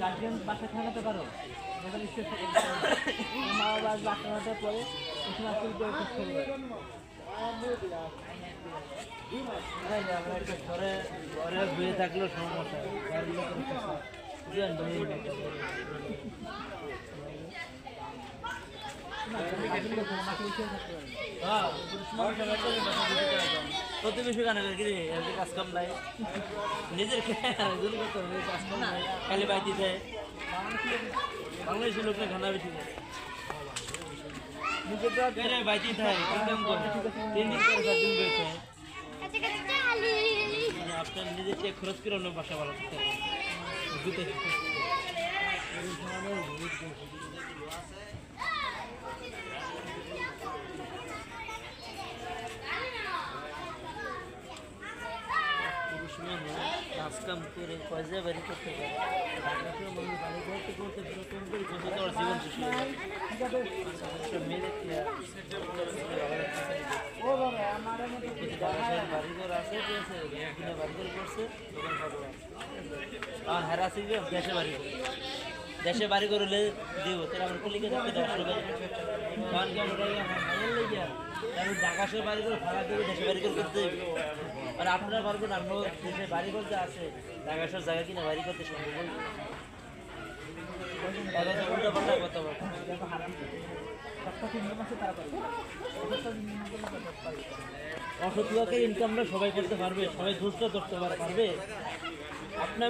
Guardian বাসা থাকাতে পারো মা বাবা নটার পরে ঘরে ঘরে শুয়ে থাকলেও সমস্যা বুঝলেন প্রতিবেশী গানে কি কাজ কাম নাই। নিজের কাজ কাম নাই। খালি বাইতে যায়। বাংলাদেশের লোক না খানা বেশি মানে আপনার নিজের খরচ করে অন্য বাসা ভালো করতে হবে দুটো পুরুষ মানুষ কাজ কাম করে পয়সা বাড়ি করতে পারে? মানুষ বাড়ি করতে করতে এরকম করে বসে তো জীবন শেষ হয়ে আমার বাড়িঘর আছে বাড়িঘর দেশে বাড়ি করে দিব তাহলে আমার ঢাকা শহরে বাড়ি করে ভাড়া দেবে দেশে বাড়ি করে করতে আর আপনারা পারবেন আমরা দেশে বাড়ি করতে আছে ঢাকাশোর জায়গা কিনে বাড়ি করতে সম্ভব অসৎ ইনকামটা সবাই করতে পারবে, সবাই দুষ্ট করতে পারবে। আপনি